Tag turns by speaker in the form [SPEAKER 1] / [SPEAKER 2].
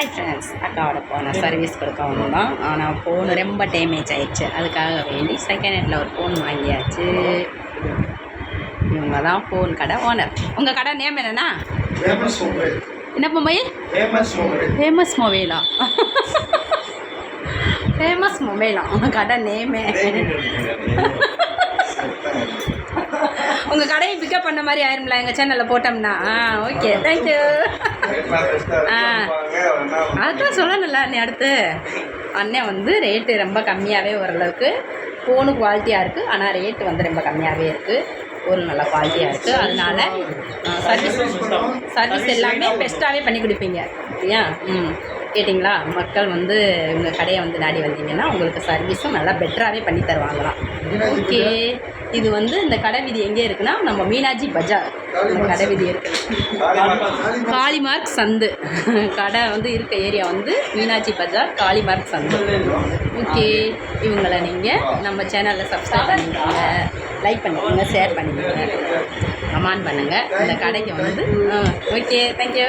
[SPEAKER 1] Hi friends அக்காவோட ஃபோனை service கொடுக்க வந்தோம். ஆனால் ஃபோன் ரொம்ப டேமேஜ் ஆயிடுச்சு. அதுக்காக வேண்டி செகண்ட் ஹேண்டில் ஒரு ஃபோன் வாங்கியாச்சு. இவங்க தான் ஃபோன் கடை ஓனர் உங்கள் கடை நேம்
[SPEAKER 2] மொபைல்
[SPEAKER 1] என்ன மொபைல்
[SPEAKER 2] ஃபேமஸ் மொபைலா
[SPEAKER 1] ஃபேமஸ் மொபைலா உங்கள் கடை நேமே உங்கள் கடையை பிக்கப் பண்ண மாதிரி ஆயிரும்ல எங்கள் சேனலில் போட்டோம்னா? ஆ ஓகே தேங்க்யூ ஆ. அதுதான் சொல்லணும்ல அண்ணே அடுத்து. அண்ணன் வந்து ரேட்டு ரொம்ப கம்மியாகவே ஓரளவுக்கு. ஃபோனு குவாலிட்டியாக இருக்குது ஆனால் ரேட்டு வந்து ரொம்ப கம்மியாகவே இருக்குது ஒரு நல்ல குவாலிட்டியாக இருக்குது அதனால சர்வீஸ் சர்வீஸ் எல்லாமே பெஸ்ட்டாகவே பண்ணி கொடுப்பீங்க. அப்படியா ம். கேட்டிங்களா? மக்கள் வந்து உங்கள் கடையை வந்து நாடி வந்தீங்கன்னா உங்களுக்கு சர்வீஸும் நல்லா பெட்டராகவே பண்ணி தருவாங்களாம். ஓகே இது வந்து இந்த கடை வீதி எங்கே இருக்குன்னா நம்ம மீனாட்சி பஜார். இந்த கடை வீதி இருக்குது காளிமார்க். சந்து. கடை வந்து இருக்க ஏரியா வந்து மீனாட்சி பஜார் காளிமார்க் சந்து. ஓகே இவங்களை நீங்கள் நம்ம சேனலில் சப்ஸ்கிரைப் பண்ணிக்கோங்க. லைக் பண்ணிக்கோங்க ஷேர் பண்ணிக்கோங்க. கமெண்ட் பண்ணுங்கள் இந்த கடைக்கு வந்து ஓகே தேங்க்யூ